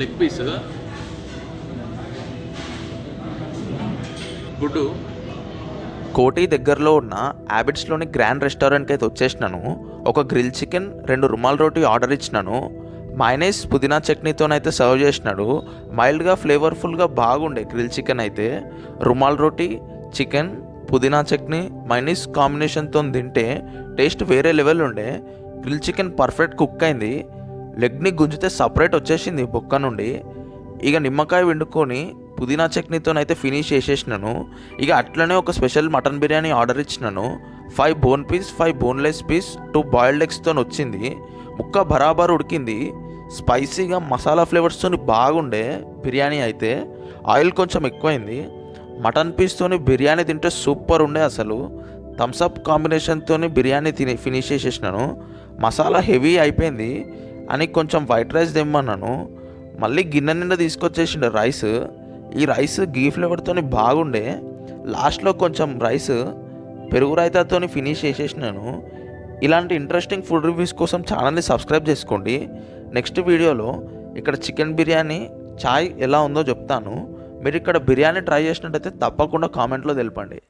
Leg piece గుడ్డు కోటి దగ్గరలో ఉన్న హ్యాబిట్స్లోని గ్రాండ్ రెస్టారెంట్కి అయితే వచ్చేసినాను. ఒక గ్రిల్ చికెన్ రెండు రుమాల్ రోటీ ఆర్డర్ ఇచ్చినాను. మైనైస్ పుదీనా చట్నీతోనైతే సర్వ్ చేసినాడు. మైల్డ్గా ఫ్లేవర్ఫుల్గా బాగుండే గ్రిల్ చికెన్ అయితే. రుమాల్ రోటీ చికెన్ పుదీనా చట్నీ మైనీస్ కాంబినేషన్తో తింటే టేస్ట్ వేరే లెవెల్ ఉండే. గ్రిల్ చికెన్ పర్ఫెక్ట్ కుక్ అయింది. లెగ్ని గుంజితే సపరేట్ వచ్చేసింది బొక్క నుండి. ఇక నిమ్మకాయ వండుకొని పుదీనా చట్నీతోనైతే ఫినిష్ చేసేసినాను. ఇక అట్లనే ఒక స్పెషల్ మటన్ బిర్యానీ ఆర్డర్ ఇచ్చినాను. Five bone piece five boneless piece two boiled ఎగ్స్తో వచ్చింది. ముక్క బరాబర్ ఉడికింది. స్పైసీగా మసాలా ఫ్లేవర్స్తో బాగుండే బిర్యానీ అయితే. ఆయిల్ కొంచెం ఎక్కువైంది. మటన్ పీస్తోని బిర్యానీ తింటే సూపర్ ఉండే అసలు. థమ్స్అప్ కాంబినేషన్తో బిర్యానీ తిని ఫినిష్ చేసేసినాను. మసాలా హెవీ అయిపోయింది. అని కొంచెం వైట్ రైస్ తెమ్మన్నాను. మళ్ళీ గిన్నె నిండా తీసుకొచ్చేసిండు రైస్ ఈ రైస్ గీ ఫ్లేవర్తో బాగుండే. లాస్ట్లో కొంచెం రైస్ పెరుగు రైతాతో ఫినిష్ చేసేసినాను. ఇలాంటి ఇంట్రెస్టింగ్ ఫుడ్ రివ్యూస్ కోసం ఛానల్ని సబ్స్క్రైబ్ చేసుకోండి. నెక్స్ట్ వీడియోలో ఇక్కడ చికెన్ బిర్యానీ చాయ్ ఎలా ఉందో చెప్తాను. మీరు ఇక్కడ బిర్యానీ ట్రై చేసినట్టయితే తప్పకుండా కామెంట్లో తెలపండి.